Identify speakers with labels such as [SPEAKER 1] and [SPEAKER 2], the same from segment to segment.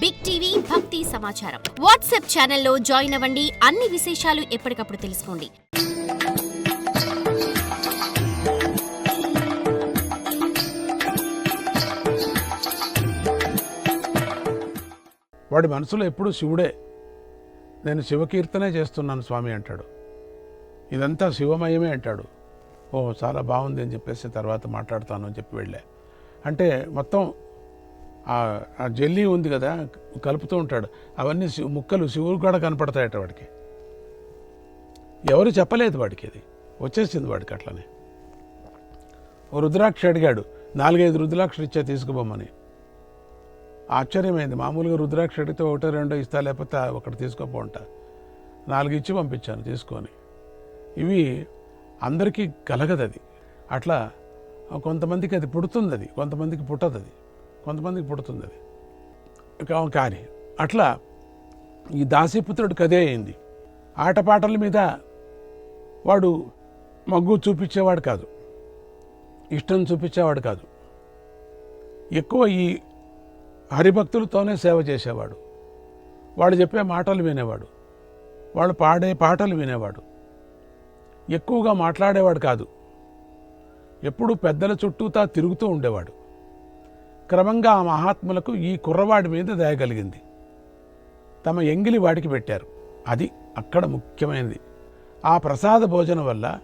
[SPEAKER 1] Big TV భక్తి సమాచారం WhatsApp ఛానల్లో జాయిన్ అవ్వండి. అన్ని విశేషాలు ఎప్పటికప్పుడు తెలుసుకోండి.
[SPEAKER 2] వాడి మనసులో ఎప్పుడు శివుడే. నేను శివకీర్తనే చేస్తున్నాను స్వామి అంటాడు. ఇదంతా శివమయమే అంటాడు. ఓ చాలా బాగుంది అని చెప్పేసి తర్వాత మాట్లాడతాను అని చెప్పి వెళ్ళా. అంటే మొత్తం ఆ- జెల్లీ ఉంది కదా కలుపుతూ ఉంటాడు. అవన్నీ ముక్కలు శివుడు కూడా కనపడతాయట వాడికి. ఎవరు చెప్పలేదు వాడికి అది వచ్చేసింది వాడికి అట్లనే. ఓ రుద్రాక్ష అడిగాడు నాలుగైదు రుద్రాక్షలు ఇచ్చా తీసుకుపోమని ఆశ్చర్యమైంది. మామూలుగా రుద్రాక్ష అడిగితే ఒకటో రెండో ఇస్తా లేకపోతే ఒకటి తీసుకోపోంట నాలుగు ఇచ్చి పంపించాను తీసుకొని. ఇవి అందరికీ కలగదు అది అట్లా కొంతమందికి అది పుడుతుంది అది కొంతమందికి పుట్టదు అది కొంతమందికి పుడుతుంది అది. కానీ అట్లా ఈ దాసీపుత్రుడికి అదే అయింది. ఆటపాటల మీద వాడు మగ్గు చూపించేవాడు కాదు. ఇష్టం చూపించేవాడు కాదు. ఎక్కువ ఈ హరిభక్తులతోనే సేవ చేసేవాడు. వాడు చెప్పే మాటలు వినేవాడు. వాళ్ళు పాడే పాటలు వినేవాడు. ఎక్కువగా మాట్లాడేవాడు కాదు. ఎప్పుడు పెద్దల చుట్టూతా తిరుగుతూ ఉండేవాడు. క్రమంగా ఆ మహాత్ములకు ఈ కుర్రవాడి మీద దయ కలిగింది. తమ ఎంగిలి వాడికి పెట్టారు. అది అక్కడ ముఖ్యమైనది. ఆ ప్రసాద భోజనం వల్ల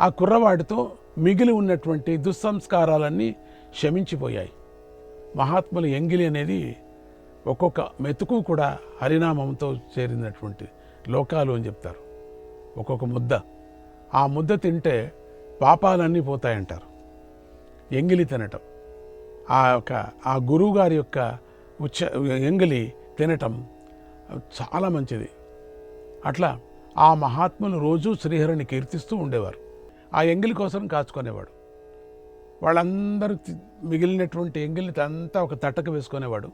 [SPEAKER 2] ఆ కుర్రవాడితో మిగిలి ఉన్నటువంటి దుస్సంస్కారాలన్నీ క్షమించిపోయాయి మహాత్ముల ఎంగిలి అనేది ఒక్కొక్క మెతుకు కూడా హరినామంతో చేరినటువంటి లోకాలు అని చెప్తారు. ఒక్కొక్క ముద్ద. ఆ ముద్ద తింటే పాపాలన్నీ పోతాయంటారు. ఎంగిలి తినటం. ఆ యొక్క ఆ గురువు గారి యొక్క ఉచ్చ ఎంగిలి తినటం చాలా మంచిది. అట్లా ఆ మహాత్ములు రోజూ శ్రీహరిని కీర్తిస్తూ ఉండేవారు. ఆ ఎంగిలి కోసం కాచుకునేవాడు. వాళ్ళందరూ మిగిలినటువంటి ఎంగిలిని అంతా ఒక తట్టకు వేసుకునేవాడు.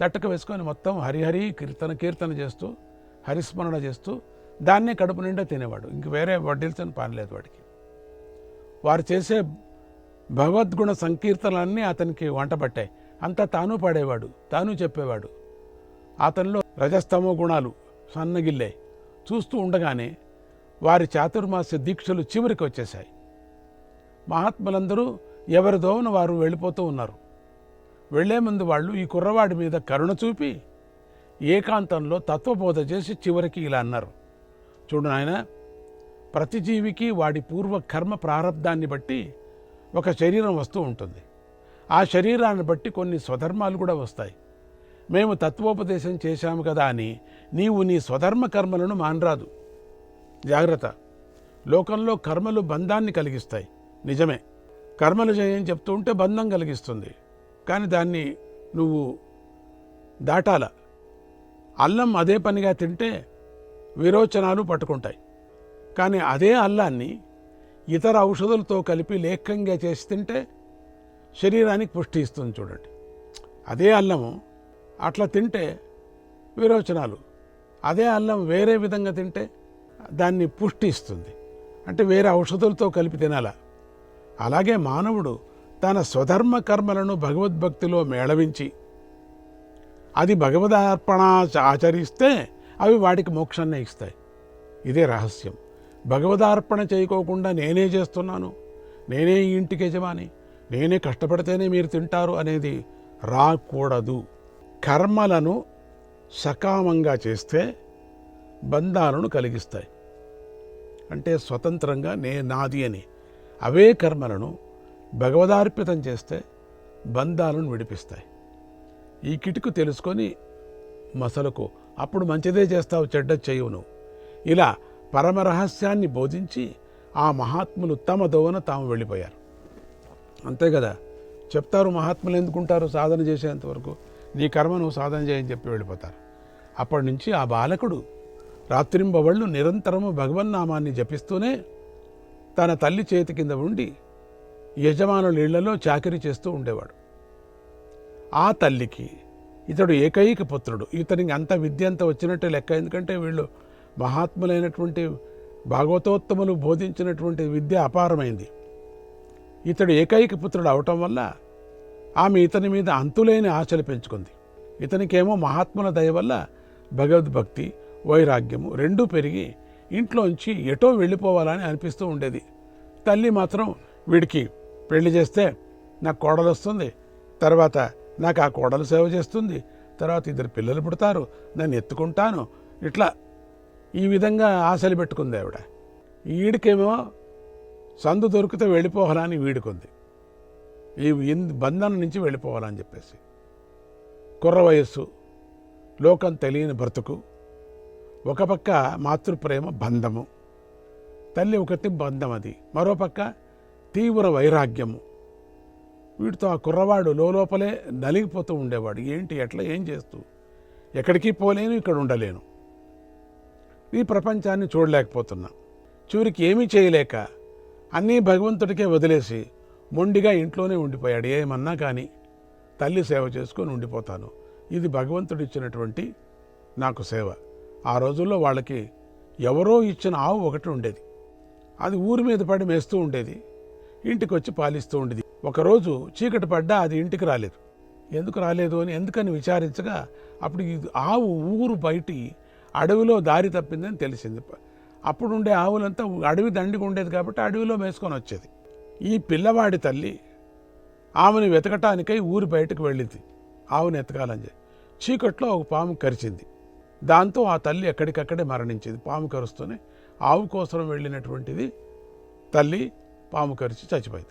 [SPEAKER 2] తట్టక వేసుకొని మొత్తం హరిహరి కీర్తన కీర్తన చేస్తూ హరిస్మరణ చేస్తూ దాన్నే కడుపు నిండా తినేవాడు. ఇంక వేరే వడ్డీల్చని పనిలేదు వాడికి. వారు చేసే భగవద్గుణ సంకీర్తనలన్నీ అతనికి వంట పట్టాయి అంతా తాను పాడేవాడు తాను చెప్పేవాడు. అతనిలో రజస్తమో గుణాలు సన్నగిల్లే చూస్తూ ఉండగానే వారి చాతుర్మాస్య దీక్షలు చివరికి వచ్చేశాయి. మహాత్ములందరూ ఎవరి దోవన వారు వెళ్ళిపోతూ ఉన్నారు. వెళ్ళే ముందు వాళ్ళు ఈ కుర్రవాడి మీద కరుణ చూపి ఏకాంతంలో తత్వబోధ చేసి చివరికి ఇలా అన్నారు. చూడు నాయన ప్రతి జీవికి వాడి పూర్వ కర్మ ప్రారంధాన్ని బట్టి ఒక శరీరం వస్తూ ఉంటుంది. ఆ శరీరాన్ని బట్టి కొన్ని స్వధర్మాలు కూడా వస్తాయి. మేము తత్వోపదేశం చేశాము కదా అని నీవు నీ స్వధర్మ కర్మలను మానరాదు. జాగ్రత్త. లోకంలో కర్మలు బంధాన్ని కలిగిస్తాయి. నిజమే. కర్మలు చేయని చెప్తూ ఉంటే బంధం కలిగిస్తుంది. కానీ దాన్ని నువ్వు దాటాల. అల్లం అదే పనిగా తింటే విరోచనాలు పట్టుకుంటాయి. కానీ అదే అల్లాన్ని ఇతర ఔషధులతో కలిపి లేఖంగా చేసి తింటే శరీరానికి పుష్టి ఇస్తుంది చూడండి. అదే అల్లము అట్లా తింటే విరోచనాలు. అదే అల్లం వేరే విధంగా తింటే దాన్ని పుష్టి ఇస్తుంది. అంటే వేరే ఔషధులతో కలిపి తినాల? అలాగే మానవుడు తన స్వధర్మ కర్మలను భగవద్భక్తిలో మేళవించి అది భగవదార్పణ ఆచరిస్తే అవి వాడికి మోక్షాన్ని ఇస్తాయి. ఇదే రహస్యం. భగవదార్పణ చేయకోకుండా నేనే చేస్తున్నాను. నేనే ఈ ఇంటికి యజమాని. నేనే కష్టపడితేనే మీరు తింటారు అనేది రాకూడదు. కర్మలను సకామంగా చేస్తే బంధాలను కలిగిస్తాయి. అంటే స్వతంత్రంగా నే నాది అని. అవే కర్మలను భగవదార్పితం చేస్తే బంధాలను విడిపిస్తాయి. ఈ కిటుకు తెలుసుకొని మసలకు. అప్పుడు మంచిదే చేస్తావు చెడ్డ చేయవు నువ్వు. ఇలా పరమరహస్యాన్ని బోధించి ఆ మహాత్ములు తమ దోవన తాము వెళ్ళిపోయారు. అంతే కదా? చెప్తారు మహాత్ములు ఎందుకుంటారు సాధన చేసేంతవరకు నీ కర్మ నువ్వు సాధన చేయని చెప్పి వెళ్ళిపోతారు. అప్పటి నుంచి ఆ బాలకుడు రాత్రింబవళ్ళు నిరంతరము భగవన్నామాన్ని జపిస్తూనే తన తల్లి చేతి కింద ఉండి యజమానుల ఇళ్ళలో చాకరీ చేస్తూ ఉండేవాడు. ఆ తల్లికి ఇతడు ఏకైక పుత్రుడు. ఇతనికి అంత విద్య అంత వచ్చినట్టే లెక్క. ఎందుకంటే వీళ్ళు మహాత్ములైనటువంటి భాగవతోత్తములు బోధించినటువంటి విద్య అపారమైంది. ఇతడు ఏకైక పుత్రుడు అవటం వల్ల ఆమె ఇతని మీద అంతులేని ఆశలు పెంచుకుంది. ఇతనికేమో మహాత్ముల దయ వల్ల భగవద్భక్తి వైరాగ్యము రెండూ పెరిగి ఇంట్లోంచి ఎటో వెళ్ళిపోవాలని అనిపిస్తూ ఉండేది. తల్లి మాత్రం వీడికి పెళ్ళి చేస్తే నాకు కోడలు వస్తుంది తర్వాత నాకు ఆ కోడలు సేవ చేస్తుంది తర్వాత ఇద్దరు పిల్లలు పుడతారు నన్ను ఎత్తుకుంటాను ఇట్లా ఈ విధంగా ఆశలు పెట్టుకుంది ఆవిడ. ఈడికేమో సందు దొరికితే వెళ్ళిపోవాలని వీడికుంది. ఈ బంధం నుంచి వెళ్ళిపోవాలని చెప్పేసి. కుర్ర వయస్సు లోకం తెలియని బ్రతుకు ఒక పక్క మాతృప్రేమ బంధము తల్లి ఒకటి బంధం అది మరోపక్క తీవ్ర వైరాగ్యము. వీటితో ఆ కుర్రవాడు లోపలే నలిగిపోతూ ఉండేవాడు. ఏంటి ఎట్లా ఏం చేస్తూ? ఎక్కడికి పోలేను ఇక్కడ ఉండలేను. ఈ ప్రపంచాన్ని చూడలేకపోతున్నా. చివరికి ఏమీ చేయలేక అన్నీ భగవంతుడికే వదిలేసి మొండిగా ఇంట్లోనే ఉండిపోయాడు. ఏమన్నా కానీ తల్లి సేవ చేసుకొని ఉండిపోతాను. ఇది భగవంతుడు ఇచ్చినటువంటి నాకు సేవ. ఆ రోజుల్లో వాళ్ళకి ఎవరో ఇచ్చిన ఆవు ఒకటి ఉండేది. అది ఊరి మీద పడి మేస్తూ ఉండేది. ఇంటికి వచ్చి పాలిస్తూ ఉండేది. ఒకరోజు చీకటి పడ్డా అది ఇంటికి రాలేదు. ఎందుకు రాలేదు అని ఎందుకని విచారించగా అప్పుడు ఇది ఆవు ఊరు బయటి అడవిలో దారి తప్పిందని తెలిసింది. అప్పుడు ఉండే ఆవులంతా అడవి దండిగా ఉండేది కాబట్టి అడవిలో మేసుకొని వచ్చేది. ఈ పిల్లవాడి తల్లి ఆమెను వెతకటానికై ఊరి బయటకు వెళ్ళింది. ఆవును ఎతకాలని చెప్పి. చీకట్లో ఒక పాము కరిచింది. దాంతో ఆ తల్లి ఎక్కడికక్కడే మరణించింది. పాము కరుస్తూనే ఆవు కోసం వెళ్ళినటువంటిది తల్లి పాము కరిచి చచ్చిపోయింది.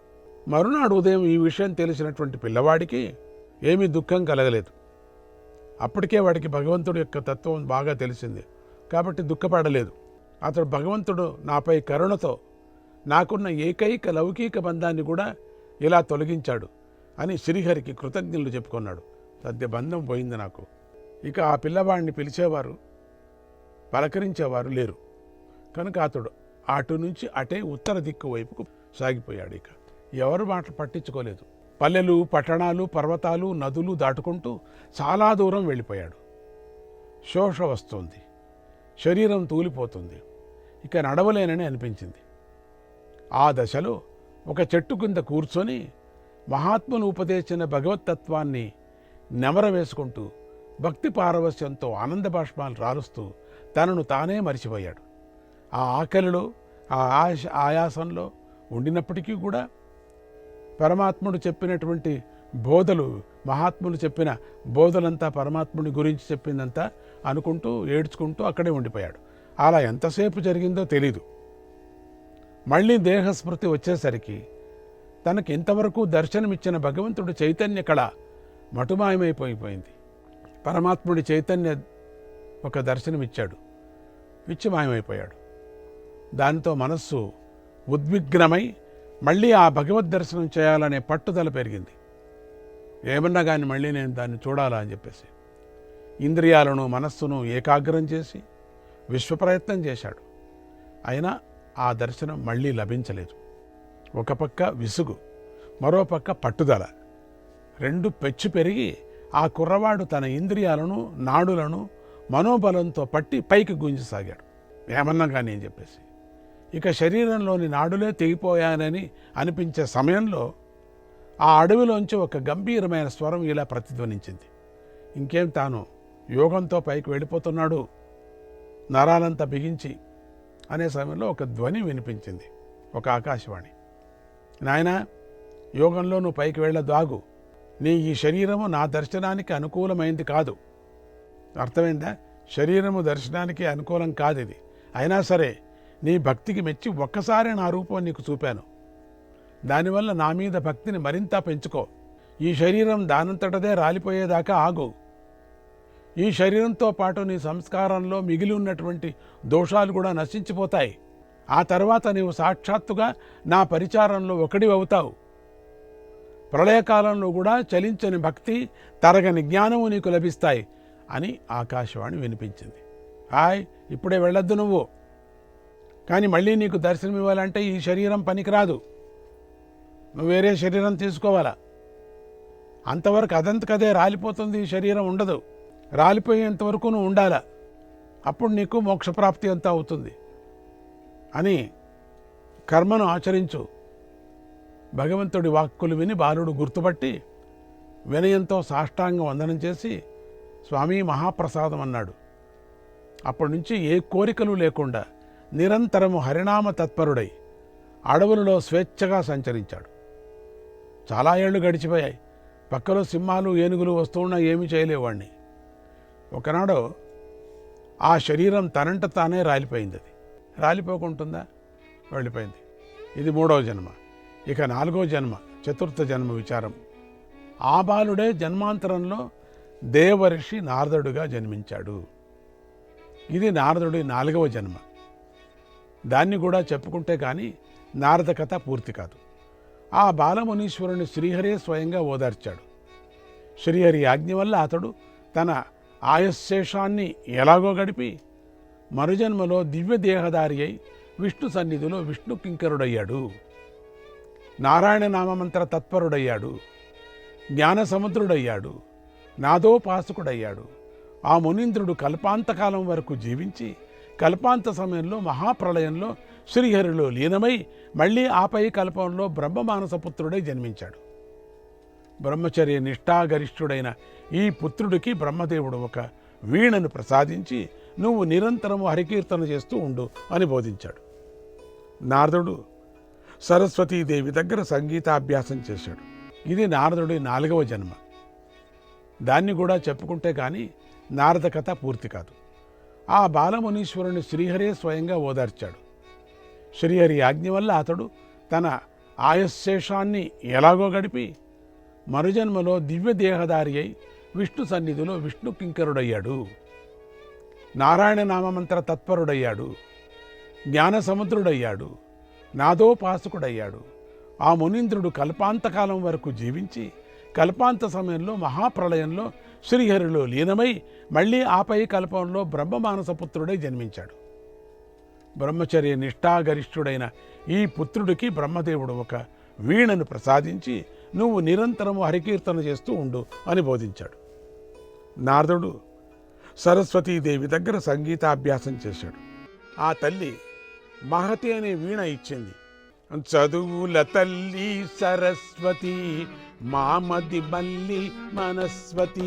[SPEAKER 2] మరునాడు ఉదయం ఈ విషయం తెలిసినటువంటి పిల్లవాడికి ఏమీ దుఃఖం కలగలేదు. అప్పటికే వాడికి భగవంతుడి యొక్క తత్వం బాగా తెలిసింది. కాబట్టి దుఃఖపడలేదు. అతడు భగవంతుడు నాపై కరుణతో నాకున్న ఏకైక లౌకిక బంధాన్ని కూడా ఇలా తొలగించాడు అని శ్రీహరికి కృతజ్ఞులు చెప్పుకున్నాడు. సద్య బంధం పోయింది నాకు. ఇక ఆ పిల్లవాడిని పిలిచేవారు పలకరించేవారు లేరు. కనుక అతడు అటు నుంచి అటే ఉత్తర దిక్కు వైపుకు సాగిపోయాడు ఇక. ఎవరు మాటలు పట్టించుకోలేదు. పల్లెలు పట్టణాలు పర్వతాలు నదులు దాటుకుంటూ చాలా దూరం వెళ్ళిపోయాడు. శోష వస్తుంది. శరీరం తూలిపోతుంది. ఇక నడవలేనని అనిపించింది. ఆ దశలో ఒక చెట్టు కింద కూర్చొని మహాత్ములు ఉపదేశించిన భగవతత్వాన్ని నెమరవేసుకుంటూ భక్తి పారవస్యంతో ఆనంద బాష్పాలు రాలుస్తూ తనను తానే మరిచిపోయాడు. ఆ ఆకలిలో ఆ ఆయాసంలో ఉండినప్పటికీ కూడా పరమాత్ముడు చెప్పినటువంటి బోధలు మహాత్ములు చెప్పిన బోధలంతా పరమాత్ముడి గురించి చెప్పిందంతా అనుకుంటూ ఏడ్చుకుంటూ అక్కడే ఉండిపోయాడు. అలా ఎంతసేపు జరిగిందో తెలీదు. మళ్ళీ దేహస్మృతి వచ్చేసరికి తనకి ఇంతవరకు దర్శనమిచ్చిన భగవంతుడు చైతన్య కళ మటుమాయమైపోయిపోయింది. పరమాత్ముడి చైతన్య ఒక దర్శనమిచ్చాడు. ఇచ్చి మాయమైపోయాడు దానితో మనస్సు ఉద్విగ్నమై మళ్ళీ ఆ భగవద్ దర్శనం చేయాలనే పట్టుదల పెరిగింది. ఏమన్నా కానీ మళ్ళీ నేను దాన్ని చూడాలా అని చెప్పేసి. ఇంద్రియాలను మనస్సును ఏకాగ్రం చేసి విశ్వప్రయత్నం చేశాడు. అయినా ఆ దర్శనం మళ్ళీ లభించలేదు. ఒక పక్క విసుగు మరోపక్క పట్టుదల. రెండు పెచ్చు పెరిగి ఆ కుర్రవాడు తన ఇంద్రియాలను నాడులను మనోబలంతో పట్టి పైకి గుంజసాగాడు ఏమన్నా కానీ అని చెప్పేసి. ఇక శరీరంలోని నాడులే తెగిపోయానని అనిపించే సమయంలో ఆ అడవిలోంచి ఒక గంభీరమైన స్వరం ఇలా ప్రతిధ్వనించింది. ఇంకేం తాను యోగంతో పైకి వెళ్ళిపోతున్నాడు నరాలంతా బిగించి అనే సమయంలో ఒక ధ్వని వినిపించింది ఒక ఆకాశవాణి. నాయన యోగంలో నువ్వు పైకి వెళ్ళదాగు. నీ ఈ శరీరము నా దర్శనానికి అనుకూలమైంది కాదు. అర్థమైందా? శరీరము దర్శనానికి అనుకూలం కాదు ఇది. అయినా సరే నీ భక్తికి మెచ్చి ఒక్కసారి నా రూపం నీకు చూపాను. దానివల్ల నా మీద భక్తిని మరింత పెంచుకో. ఈ శరీరం దానంతటదే రాలిపోయేదాకా ఆగు. ఈ శరీరంతో పాటు నీ సంస్కారంలో మిగిలి ఉన్నటువంటి దోషాలు కూడా నశించిపోతాయి. ఆ తర్వాత నీవు సాక్షాత్తుగా నా పరిచారంలో ఒకడి అవుతావు. ప్రళయకాలంలో కూడా చలించని భక్తి తరగని జ్ఞానము నీకు లభిస్తాయి అని ఆకాశవాణి వినిపించింది. హాయ్ ఇప్పుడే వెళ్ళొద్దు నువ్వు. కానీ మళ్ళీ నీకు దర్శనం ఇవ్వాలంటే ఈ శరీరం పనికిరాదు. నువ్వు వేరే శరీరం తీసుకోవాలా? అంతవరకు అదంతకదే రాలిపోతుంది ఈ శరీరం ఉండదు. రాలిపోయేంతవరకు నువ్వు ఉండాలా? అప్పుడు నీకు మోక్షప్రాప్తి అంతా అవుతుంది. అని కర్మను ఆచరించు. భగవంతుడి వాక్కులు విని బాలుడు గుర్తుపట్టి వినయంతో సాష్టాంగ వందనం చేసి స్వామి మహాప్రసాదం అన్నాడు. అప్పటి నుంచి ఏ కోరికలు లేకుండా నిరంతరము హరినామ తత్పరుడై అడవులలో స్వేచ్ఛగా సంచరించాడు. చాలా ఏళ్ళు గడిచిపోయాయి. పక్కలో సింహాలు ఏనుగులు వస్తున్నా ఏమీ చేయలేవాడిని ఒకనాడు ఆ శరీరం తనంట తానే రాలిపోయింది అది. రాలిపోకుంటుందా? వెళ్ళిపోయింది. ఇది మూడవ జన్మ. ఇక నాలుగో జన్మ చతుర్థ జన్మ విచారం. ఆ బాలుడే జన్మాంతరంలో దేవర్షి నారదుడుగా జన్మించాడు. ఇది నారదుడి నాలుగవ జన్మ. దాన్ని కూడా చెప్పుకుంటే కానీ నారద కథ పూర్తి కాదు. ఆ బాలమునీశ్వరుని శ్రీహరే స్వయంగా ఓదార్చాడు. శ్రీహరి ఆజ్ఞ వల్ల అతడు తన ఆయశేషాన్ని ఎలాగో గడిపి మరుజన్మలో దివ్య దేహదారి అయి విష్ణు సన్నిధిలో విష్ణు కింకరుడయ్యాడు. నారాయణ నామమంత్ర తత్పరుడయ్యాడు. జ్ఞాన సముద్రుడయ్యాడు. నాదోపాసకుడయ్యాడు. ఆ మునీంద్రుడు కల్పాంతకాలం వరకు జీవించి కల్పాంత సమయంలో మహాప్రళయంలో శ్రీహరిలో లీనమై మళ్ళీ ఆపై కల్పంలో బ్రహ్మమానసపుత్రుడై జన్మించాడు. బ్రహ్మచర్య నిష్ఠాగరిష్ఠుడైన ఈ పుత్రుడికి బ్రహ్మదేవుడు ఒక వీణను ప్రసాదించి నువ్వు నిరంతరము హరికీర్తన చేస్తూ ఉండు అని బోధించాడు. నారదుడు సరస్వతీదేవి దగ్గర సంగీతాభ్యాసం చేశాడు. ఇది నారదుడి నాలుగవ జన్మ. దాన్ని కూడా చెప్పుకుంటే కానీ నారద కథ పూర్తి కాదు. ఆ బాలమునీశ్వరుని శ్రీహరే స్వయంగా ఓదార్చాడు. శ్రీహరి ఆజ్ఞ వల్ల అతడు తన ఆయశేషాన్ని ఎలాగో గడిపి మరుజన్మలో దివ్య దేహదారి అయి విష్ణు సన్నిధిలో విష్ణు కింకరుడయ్యాడు. నారాయణ నామమంత్ర తత్పరుడయ్యాడు. జ్ఞాన సముద్రుడయ్యాడు. నాదోపాసకుడయ్యాడు. ఆ మునీంద్రుడు కల్పాంతకాలం వరకు జీవించి కల్పాంత సమయంలో మహాప్రళయంలో శ్రీహరిలో లీనమై మళ్ళీ ఆపై కల్పంలో బ్రహ్మమానసపుత్రుడై జన్మించాడు. బ్రహ్మచర్య నిష్ఠాగరిష్ఠుడైన ఈ పుత్రుడికి బ్రహ్మదేవుడు ఒక వీణను ప్రసాదించి నువ్వు నిరంతరము హరికీర్తన చేస్తూ ఉండు అని బోధించాడు. నారదుడు సరస్వతీదేవి దగ్గర సంగీతాభ్యాసం చేశాడు. ఆ తల్లి మహతి అనే వీణ ఇచ్చింది. చదువుల తల్లి సరస్వతి మామది మల్లి మనస్వతి.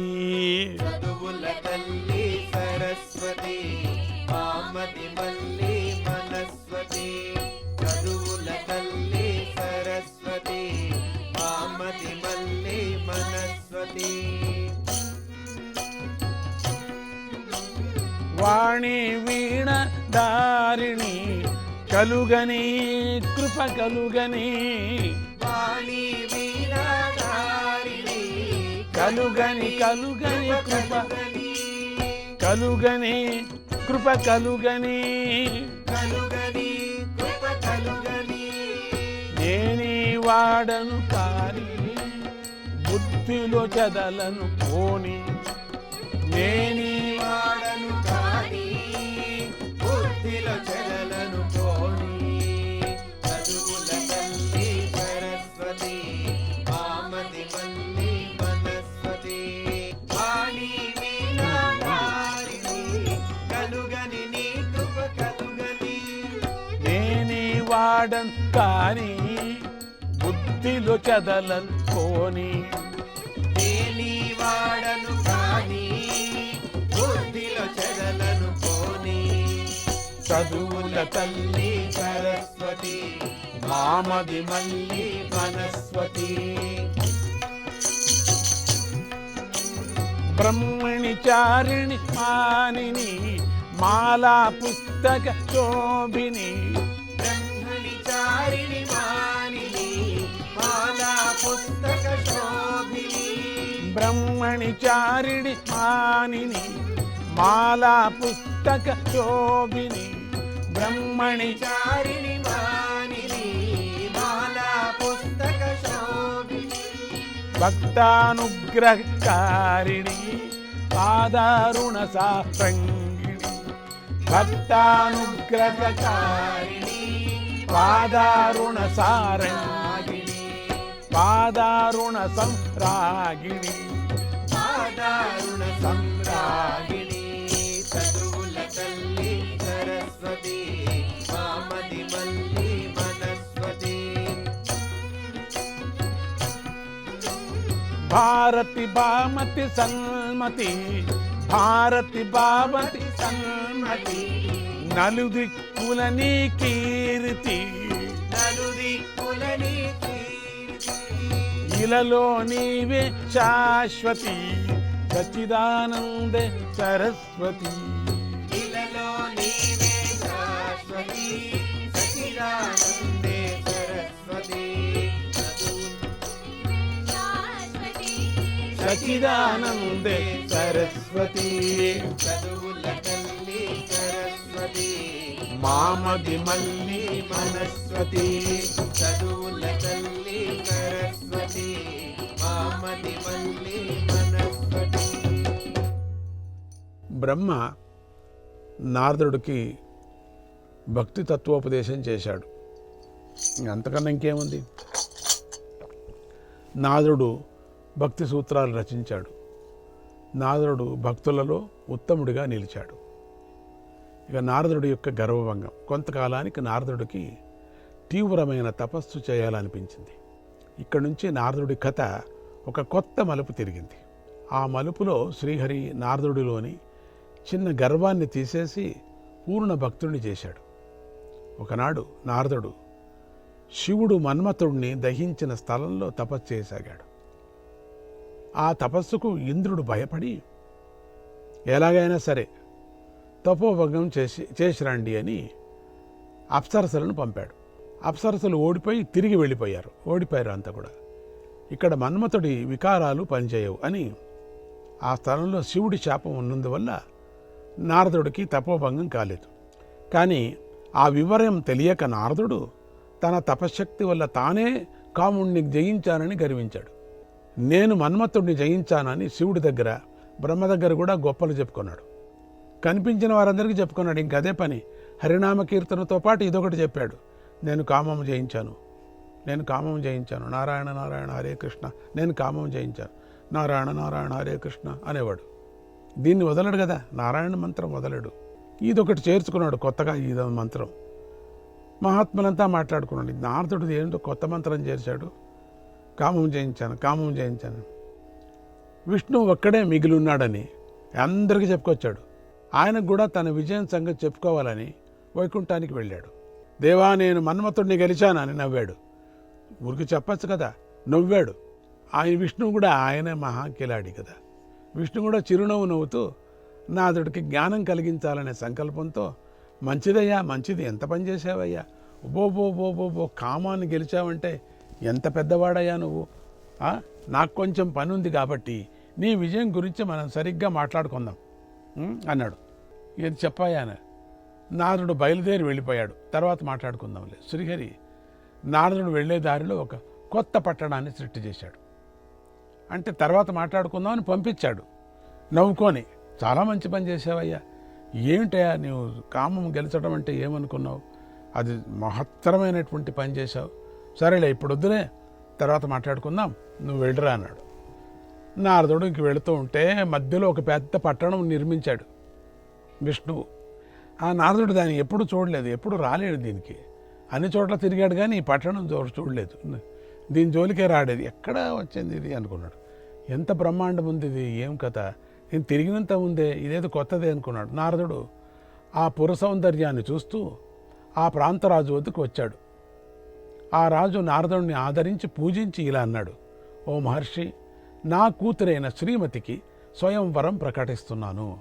[SPEAKER 3] చదువుల తల్లి సరస్వతి మామతి మల్లి మనస్వతి. చదువుల తల్లి సరస్వతి మామతి మల్లి మనస్వతి.
[SPEAKER 2] వాణి వీణ దారిణి కలుగని కలుగని కలుగని కలుగని కృప
[SPEAKER 3] కలుగని
[SPEAKER 2] కృప కలుగని
[SPEAKER 3] కలుగని కృప కలుగని
[SPEAKER 2] నేనీ వాడను కాని బుద్ధిలో చదలను పోని. నేనీ
[SPEAKER 3] వాడను
[SPEAKER 2] వాడన్ కాని బుద్ధిలో చదలను
[SPEAKER 3] వాడను కాని బుద్ధిలో చెరలను పోని.
[SPEAKER 2] చదువుల తల్లి
[SPEAKER 3] సరస్వతి
[SPEAKER 2] మామది
[SPEAKER 3] మల్లి మనస్వతి
[SPEAKER 2] బ్రహ్మణి చారిణి మానిని మాలా పుస్తక శోభిని.
[SPEAKER 3] బ్రహ్మణి చారిణి మానిని మాలా పుస్తక శోభిని
[SPEAKER 2] బ్రహ్మణి. చారిణి మానిని మాలా పుస్తక శోభిని. భక్తానుగ్రహకారిణి పాదారుణ సారంగిణి భక్తానుగ్రహకారిణి పాదారుణ సారంగిణి పాదారుణ సంరాగిణి
[SPEAKER 3] సాధారుణ సంరాగిణి చదువుల తల్లి సరస్వతి మామతి మల్లి మనస్వతి.
[SPEAKER 2] భారతి భామతి సన్మతి భారతి బావతి సన్మతి నలుదిక్కుల నీ కీర్తి.
[SPEAKER 3] నలుదిక్కులని కీర్తి.
[SPEAKER 2] ఇలలో నీవే శాశ్వతి. సచ్చిదానందే సరస్వతి.
[SPEAKER 3] ఇలలో నీవే శాశ్వతి సచిదానందే సరస్వతి.
[SPEAKER 2] సచిదానందే సరస్వతి.
[SPEAKER 3] చదువుల తల్లి సరస్వతి.
[SPEAKER 2] మామది మల్లి
[SPEAKER 3] మనస్వతి. చదువుల తల్లి సరస్వతి. మామది మల్లి
[SPEAKER 2] బ్రహ్మ నారదుడికి భక్తి తత్వోపదేశం చేశాడు. ఇంక అంతకన్నా ఇంకేముంది? నారదుడు భక్తి సూత్రాలు రచించాడు. నారదుడు భక్తులలో ఉత్తముడిగా నిలిచాడు. ఇక నారదుడి యొక్క గర్వభంగం. కొంతకాలానికి నారదుడికి తీవ్రమైన తపస్సు చేయాలనిపించింది. ఇక్కడి నుంచి నారదుడి కథ ఒక కొత్త మలుపు తిరిగింది. ఆ మలుపులో శ్రీహరి నారదుడిలోని చిన్న గర్వాన్ని తీసేసి పూర్ణ భక్తుడిని చేశాడు. ఒకనాడు నారదుడు శివుడు మన్మథుడిని దహించిన స్థలంలో తపస్సు చేయసాగాడు. ఆ తపస్సుకు ఇంద్రుడు భయపడి ఎలాగైనా సరే తపోభంగం చేసి చేసిరండి అని అప్సరసలను పంపాడు. అప్సరసలు ఓడిపోయి తిరిగి వెళ్ళిపోయారు. ఓడిపోయారు అంతా కూడా. ఇక్కడ మన్మథుడి వికారాలు పనిచేయవు అని ఆ స్థలంలో శివుడి శాపం ఉన్నందువల్ల నారదుడికి తపోభంగం కాలేదు. కానీ ఆ వివరం తెలియక నారదుడు తన తపశ్శక్తి వల్ల తానే కాముణ్ణి జయించానని గర్వించాడు. నేను మన్మత్తుడిని జయించానని శివుడి దగ్గర బ్రహ్మ దగ్గర కూడా గొప్పలు చెప్పుకున్నాడు. కనిపించిన వారందరికీ చెప్పుకున్నాడు. ఇంకదే పని హరినామ కీర్తనతో పాటు ఇదొకటి చెప్పాడు. నేను కామం జయించాను. నేను కామం జయించాను. నారాయణ నారాయణ హరే కృష్ణ. నేను కామం జయించాను. నారాయణ నారాయణ హరే కృష్ణ అనేవాడు. దీన్ని వదలడు కదా. నారాయణ మంత్రం వదలడు. ఇదొకటి చేర్చుకున్నాడు కొత్తగా ఈ మంత్రం. మహాత్ములంతా మాట్లాడుకున్నాడు. నారదుడు ఏంటో కొత్త మంత్రం చేర్చాడు. కామం జయించాను కామం జయించాను విష్ణు ఒక్కడే మిగిలి ఉన్నాడని అందరికీ చెప్పుకొచ్చాడు. ఆయనకు కూడా తన విజయం సంగతి చెప్పుకోవాలని వైకుంఠానికి వెళ్ళాడు. దేవా నేను మన్మథుడిని గెలిచానని నవ్వాడు. ఊరికి చెప్పచ్చు కదా నవ్వాడు. ఆయన విష్ణువు కూడా ఆయనే మహాకిలాడి కదా. విష్ణు కూడా చిరునవ్వు నవ్వుతూ నాదుడికి జ్ఞానం కలిగించాలనే సంకల్పంతో మంచిదయ్యా మంచిది ఎంత పని చేసావయ్యా బో కామాన్ని గెలిచావంటే ఎంత పెద్దవాడయ్యా నువ్వు? నాకు కొంచెం పని ఉంది కాబట్టి నీ విజయం గురించి మనం సరిగ్గా మాట్లాడుకుందాం. అన్నాడు. ఇది చెప్పాయాన నారదుడు బయలుదేరి వెళ్ళిపోయాడు. తర్వాత మాట్లాడుకుందాంలే. శ్రీహరి నారదుడు వెళ్ళే దారిలో ఒక కొత్త పట్టణాన్ని సృష్టి చేశాడు. అంటే తర్వాత మాట్లాడుకుందామని పంపించాడు. నవ్వుకొని చాలా మంచి పని చేసావయ్యా ఏమిటయ్యా నువ్వు కామం గెలిచడం అంటే ఏమనుకున్నావు? అది మహత్తరమైనటువంటి పని చేశావు. సరేలే ఇప్పుడు వద్దులే. తర్వాత మాట్లాడుకుందాం. నువ్వు వెళ్ళరా అన్నాడు. నారదుడు ఇంక వెళుతూ ఉంటే మధ్యలో ఒక పెద్ద పట్టణం నిర్మించాడు. విష్ణువు. ఆ నారదుడు దాన్ని ఎప్పుడు చూడలేదు ఎప్పుడు రాలేడు దీనికి. అన్ని చోట్ల తిరిగాడు కానీ ఈ పట్టణం చూడలేదు. దీని జోలికే రాడేది. ఎక్కడ వచ్చింది ఇది అనుకున్నాడు. ఎంత బ్రహ్మాండం ఉంది ఇది ఏం కథ? నేను తిరిగినంత ఉందే ఇదేదో కొత్తదే అనుకున్నాడు. నారదుడు ఆ పుర సౌందర్యాన్ని చూస్తూ ఆ ప్రాంతరాజు వద్దకు వచ్చాడు. ఆ రాజు నారదుడిని ఆదరించి పూజించి ఇలా అన్నాడు. ఓ మహర్షి నా కూతురైన శ్రీమతికి స్వయంవరం ప్రకటిస్తున్నాను.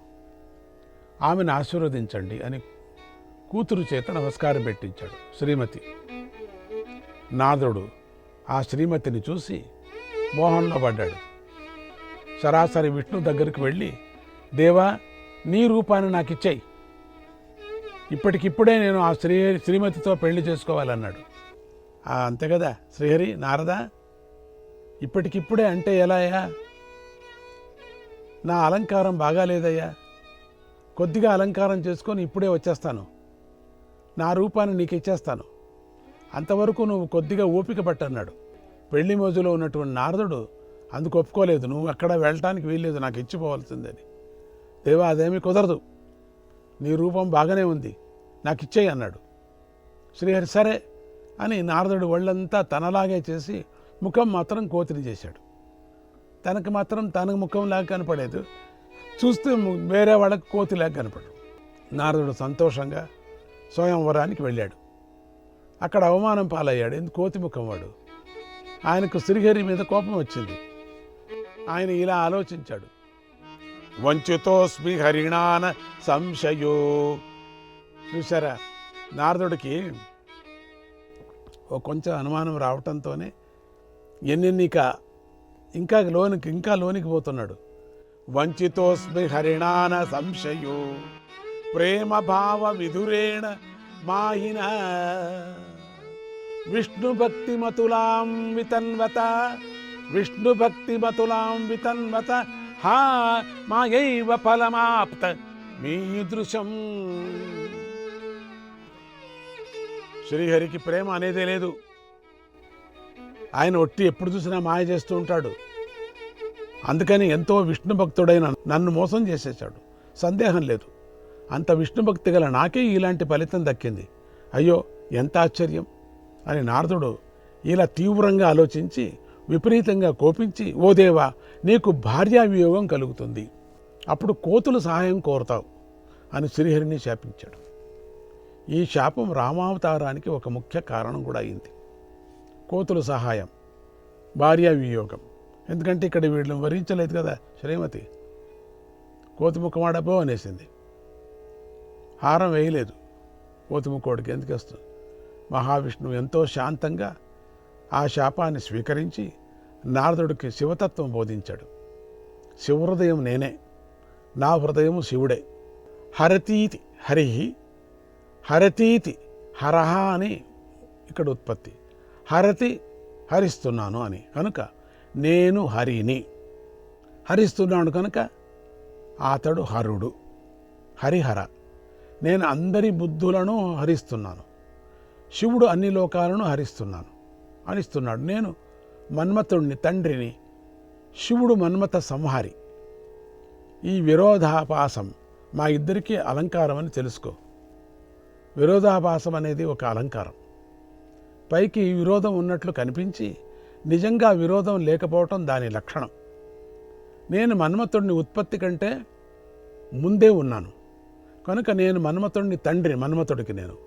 [SPEAKER 2] ఆమెను ఆశీర్వదించండి అని కూతురు చేత నమస్కారం పెట్టించాడు శ్రీమతి. నారదుడు ఆ శ్రీమతిని చూసి మోహంలో పడ్డాడు. సరాసరి విష్ణు దగ్గరికి వెళ్ళి దేవా నీ రూపాన్ని నాకు ఇచ్చేయి ఇప్పటికిప్పుడే నేను ఆ శ్రీ శ్రీమతితో పెళ్ళి చేసుకోవాలన్నాడు. అంతే కదా శ్రీహరి నారద? ఇప్పటికిప్పుడే అంటే ఎలాయా? నా అలంకారం బాగాలేదయ్యా కొద్దిగా అలంకారం చేసుకొని ఇప్పుడే వచ్చేస్తాను. నా రూపాన్ని నీకు ఇచ్చేస్తాను అంతవరకు నువ్వు కొద్దిగా ఓపిక పట్టన్నాడు. పెళ్ళి మోజులో ఉన్నటువంటి నారదుడు అందుకు ఒప్పుకోలేదు. నువ్వు అక్కడ వెళ్ళటానికి వీల్లేదు. నాకు ఇచ్చిపోవాల్సిందని. దేవా అదేమీ కుదరదు. నీ రూపం బాగానే ఉంది. నాకు ఇచ్చేయి అన్నాడు. శ్రీహరి సరే అని నారదుడు ఒళ్ళంతా తనలాగే చేసి ముఖం మాత్రం కోతిని చేశాడు. తనకు మాత్రం తన ముఖంలాగా కనపడేది చూస్తే వేరే వాళ్ళకి కోతిలాగా కనపడు నారదుడు సంతోషంగా స్వయంవరానికి వెళ్ళాడు. అక్కడ అవమానం పాలయ్యాడు. ఎందుకు? కోతిముఖం వాడు. ఆయనకు శ్రీహరి మీద కోపం వచ్చింది. ఆయన ఇలా ఆలోచించాడు. వంచుతోస్మి హరిణాన సంశయో. చూసారా నారదుడికి ఓ కొంచెం అనుమానం రావటంతోనే ఎన్నెన్నిక ఇంకా లోనికి ఇంకా లోనికి పోతున్నాడు. వంచితోస్మి హరిణాన సంశయో. ప్రేమ భావ విధురేణ మాహిన. విష్ణు భక్తి మతులాం వితన్వత. విష్ణు భక్తి మతులాం వితన్వత. హా మాయైవ ఫలమాప్త. మీదృశం శ్రీహరికి ప్రేమ అనేదే లేదు. ఆయన ఒట్టి ఎప్పుడు చూసినా మాయ చేస్తూ ఉంటాడు. అందుకని ఎంతో విష్ణు భక్తుడైన నన్ను మోసం చేసేసాడు సందేహం లేదు. అంత విష్ణుభక్తి గల నాకే ఇలాంటి ఫలితం దక్కింది. అయ్యో ఎంత ఆశ్చర్యం! అని నారదుడు ఇలా తీవ్రంగా ఆలోచించి విపరీతంగా కోపించి ఓ దేవా నీకు భార్యావియోగం కలుగుతుంది. అప్పుడు కోతులు సహాయం కోరుతావు అని శ్రీహరిని శాపించాడు. ఈ శాపం రామావతారానికి ఒక ముఖ్య కారణం కూడా అయింది. కోతుల సహాయం భార్యా వియోగం. ఎందుకంటే ఇక్కడ వీళ్ళని వరించలేదు కదా శ్రీమతి. కోతి ముఖమాడపో అనేసింది. హారం వేయలేదు. కోతుముకోడికి ఎందుకు వస్తుంది? మహావిష్ణువు ఎంతో శాంతంగా ఆ శాపాన్ని స్వీకరించి నారదుడికి శివతత్వం బోధించాడు. శివహృదయం నేనే. నా హృదయము శివుడే. హరతీతి హరి హరతీతి హరహ అని ఇక్కడ ఉత్పత్తి. హరతి హరిస్తున్నాను అని. కనుక నేను హరిని. హరిస్తున్నాడు కనుక అతడు హరుడు. హరిహర. నేను అందరి బుద్ధులను హరిస్తున్నాను. శివుడు అన్ని లోకాలను హరిస్తున్నాను. హరిస్తున్నాడు నేను మన్మథుడిని తండ్రిని. శివుడు మన్మథ సంహారి. ఈ విరోధాపాసం మా ఇద్దరికీ అలంకారం అని తెలుసుకో. విరోధాభాసం అనేది ఒక అలంకారం. పైకి విరోధం ఉన్నట్లు కనిపించి నిజంగా విరోధం లేకపోవటం దాని లక్షణం. నేను మన్మథుడిని ఉత్పత్తి కంటే ముందే ఉన్నాను. కనుక నేను మన్మథుడిని తండ్రి మన్మథుడికి నేను.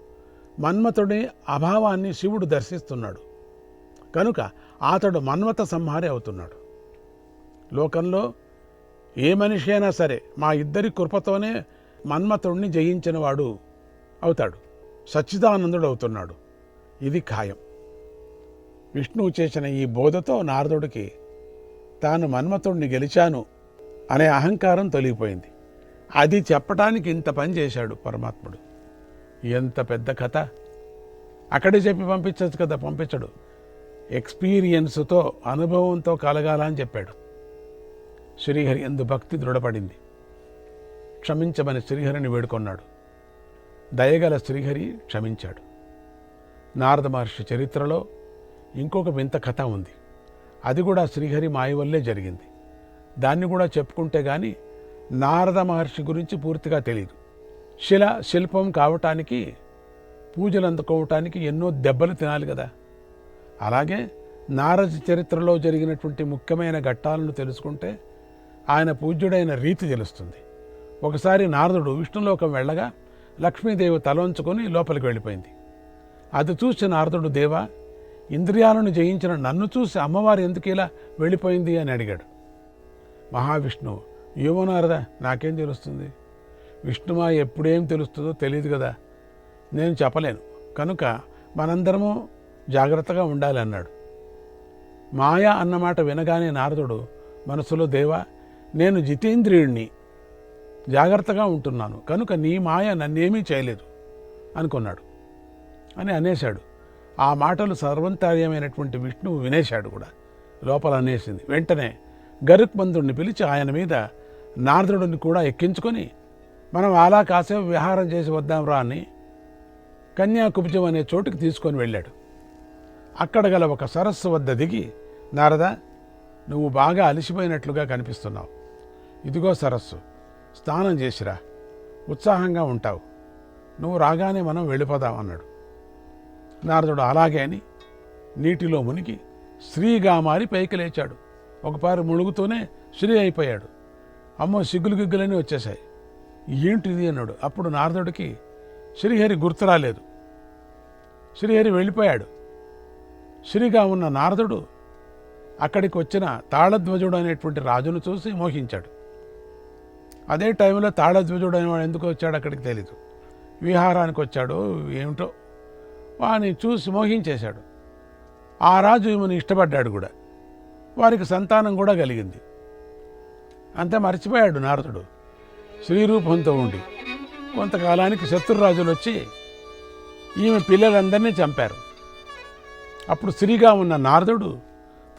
[SPEAKER 2] మన్మథుడి అభావాన్ని శివుడు దర్శిస్తున్నాడు. కనుక అతడు మన్మథ సంహారి అవుతున్నాడు. లోకంలో ఏ మనిషి అయినా సరే మా ఇద్దరి కృపతోనే మన్మథుడిని జయించినవాడు అవుతాడు. సచ్చిదానందుడు అవుతున్నాడు. ఇది ఖాయం. విష్ణువు చేసిన ఈ బోధతో నారదుడికి తాను మన్మథుడిని గెలిచాను అనే అహంకారం తొలగిపోయింది. అది చెప్పటానికి ఇంత పని చేశాడు పరమాత్ముడు. ఎంత పెద్ద కథ. అక్కడే చెప్పి పంపించచ్చు కదా పంపించడు. ఎక్స్పీరియన్స్తో అనుభవంతో కలగాల అని చెప్పాడు. శ్రీహరి ఎందు భక్తి దృఢపడింది. క్షమించమని శ్రీహరిని వేడుకొన్నాడు. దయగల శ్రీహరి క్షమించాడు. నారద మహర్షి చరిత్రలో ఇంకొక వింత కథ ఉంది. అది కూడా శ్రీహరి మాయ వల్లే జరిగింది. దాన్ని కూడా చెప్పుకుంటే కానీ నారద మహర్షి గురించి పూర్తిగా తెలియదు శిల శిల్పం కావటానికి పూజలు అందుకోవటానికి ఎన్నో దెబ్బలు తినాలి కదా. అలాగే నారద చరిత్రలో జరిగినటువంటి ముఖ్యమైన ఘట్టాలను తెలుసుకుంటే ఆయన పూజ్యుడైన రీతి తెలుస్తుంది. ఒకసారి నారదుడు విష్ణులోకం వెళ్ళగా లక్ష్మీదేవి తలవంచుకొని లోపలికి వెళ్ళిపోయింది. అది చూసి నారదుడు దేవ ఇంద్రియాలను జయించిన నన్ను చూసి అమ్మవారు ఎందుకు ఇలా వెళ్ళిపోయింది? అని అడిగాడు. మహావిష్ణువు ఏమో నారద నాకేం తెలుస్తుంది? విష్ణుమా ఎప్పుడేం తెలుస్తుందో తెలియదు కదా. నేను చెప్పలేను. కనుక మనందరము జాగ్రత్తగా ఉండాలి అన్నాడు మాయ అన్నమాట వినగానే నారదుడు మనసులో దేవా నేను జితేంద్రియుణ్ణి. జాగ్రత్తగా ఉంటున్నాను. కనుక నీ మాయ నన్నేమీ చేయలేదు. అనుకున్నాడు. అని అనేశాడు. ఆ మాటలు సర్వంతార్యమైనటువంటి విష్ణువు వినేశాడు కూడా. లోపల అనేసింది. వెంటనే గరుక్మంతుడిని పిలిచి ఆయన మీద నారదుడిని కూడా ఎక్కించుకొని మనం అలా కాసేపు విహారం చేసి వద్దాం రా అని కన్యాకుబ్జం అనే చోటుకి తీసుకొని వెళ్ళాడు. అక్కడ గల ఒక సరస్సు వద్ద దిగి నారద నువ్వు బాగా అలసిపోయినట్లుగా కనిపిస్తున్నావు. ఇదిగో సరస్సు స్నానం చేసిరా ఉత్సాహంగా ఉంటావు. నువ్వు రాగానే మనం వెళ్ళిపోదాం అన్నాడు. నారదుడు అలాగే అని నీటిలో మునిగి స్త్రీగా మారి పైకి లేచాడు. ఒకపారి ముಳುగుతూనే శ్రీ అయిపోయాడు. అమ్మో సిగ్గులు గిగ్గులని వచ్చేసాయి ఏంటిది అన్నాడు. అప్పుడు నారదుడికి శ్రీహరి గుర్తు రాలేదు. శ్రీహరి వెళ్ళిపోయాడు. శ్రీగా ఉన్న నారదుడు అక్కడికి వచ్చిన తాళధ్వజుడు అనేటువంటి రాజును చూసి మోహించాడు. అదే టైంలో తాళధ్వజుడు అనేవాడు ఎందుకు వచ్చాడు అక్కడికి తెలీదు. విహారానికి వచ్చాడు ఏమిటో వాని చూసి మోహించేశాడు. ఆ రాజు ఈమెను ఇష్టపడ్డాడు కూడా? వారికి సంతానం కూడా కలిగింది. అంతే మర్చిపోయాడు నారదుడు. శ్రీరూపంతో ఉండి కొంతకాలానికి శత్రురాజులు వచ్చి ఈమె పిల్లలందరినీ చంపారు. అప్పుడు స్త్రీగా ఉన్న నారదుడు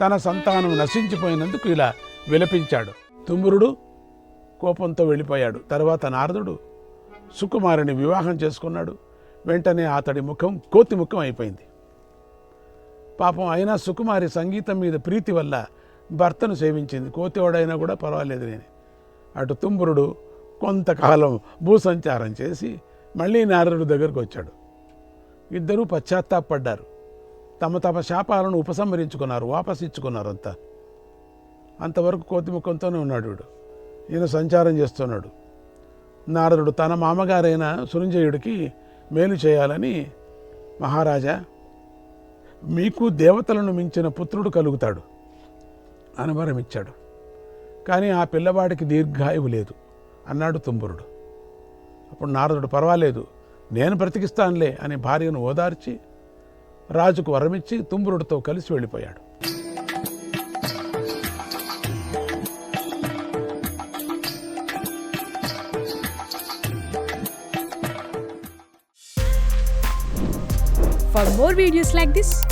[SPEAKER 2] తన సంతానం నశించిపోయినందుకు ఇలా విలపించాడు. తుమ్మురుడు కోపంతో వెళ్ళిపోయాడు. తర్వాత నారదుడు సుకుమారుని వివాహం చేసుకున్నాడు. వెంటనే అతడి ముఖం కోతి ముఖం అయిపోయింది. పాపం అయినా సుకుమారి సంగీతం మీద ప్రీతి వల్ల భర్తను సేవించింది. కోతివాడైనా కూడా పర్వాలేదు నేను. అటు తుంబురుడు కొంతకాలం భూసంచారం చేసి మళ్ళీ నారదుడి దగ్గరకు వచ్చాడు. ఇద్దరూ పశ్చాత్తాపడ్డారు. తమ తమ శాపాలను ఉపసంహరించుకున్నారు వాపస్ ఇచ్చుకున్నారు అంతా అంతవరకు కోతిముఖంతోనే ఉన్నాడు వీడు. ఈయన సంచారం చేస్తున్నాడు. నారదుడు తన మామగారైన సురంజయుడికి మేలు చేయాలని మహారాజా మీకు దేవతలను మించిన పుత్రుడు కలుగుతాడు. అనుభరం ఇచ్చాడు. కానీ ఆ పిల్లవాడికి దీర్ఘాయువు లేదు. అన్నాడు తుంబురుడు. అప్పుడు నారదుడు పర్వాలేదు నేను బ్రతికిస్తానులే అని భార్యను ఓదార్చి రాజుకు వరమిచ్చి తుంబురుడితో కలిసి వెళ్ళిపోయాడు.
[SPEAKER 4] For more videos like this,